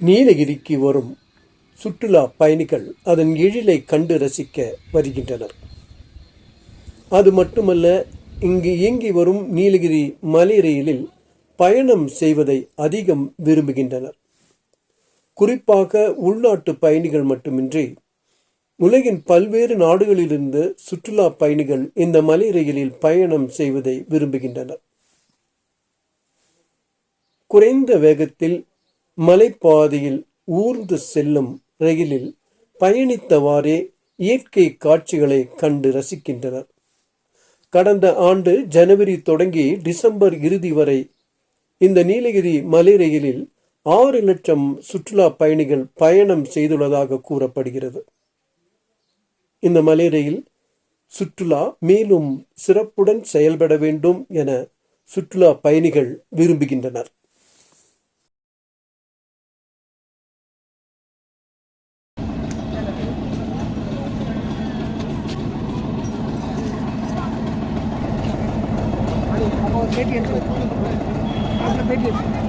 நீலகிரிக்கு வரும் சுற்றுலா பயணிகள் அதன் எழிலை கண்டு ரசிக்க வருகின்றனர். அது மட்டுமல்ல இங்கு இயங்கி வரும் நீலகிரி மலை ரயிலில் பயணம் செய்வதை அதிகம் விரும்புகின்றனர். குறிப்பாக உள்நாட்டு பயணிகள் மட்டுமின்றி உலகின் பல்வேறு நாடுகளிலிருந்து சுற்றுலா பயணிகள் இந்த மலை ரயிலில் பயணம் செய்வதை விரும்புகின்றனர். குறைந்த வேகத்தில் மலைப்பாதையில் ஊர்ந்து செல்லும் ரயிலில் பயணித்தவாறே இயற்கை காட்சிகளை கண்டு ரசிக்கின்றனர். கடந்த ஆண்டு ஜனவரி தொடங்கி டிசம்பர் இறுதி வரை இந்த நீலகிரி மலை ரயிலில் ஆறு லட்சம் சுற்றுலா பயணிகள் பயணம் செய்துள்ளதாக கூறப்படுகிறது. இந்த மலை ரயில் சுற்றுலா மேலும் சிறப்புடன் செயல்பட வேண்டும் என சுற்றுலா பயணிகள் விரும்புகின்றனர். பேட்டி எடுத்து பேட்டி எடுத்து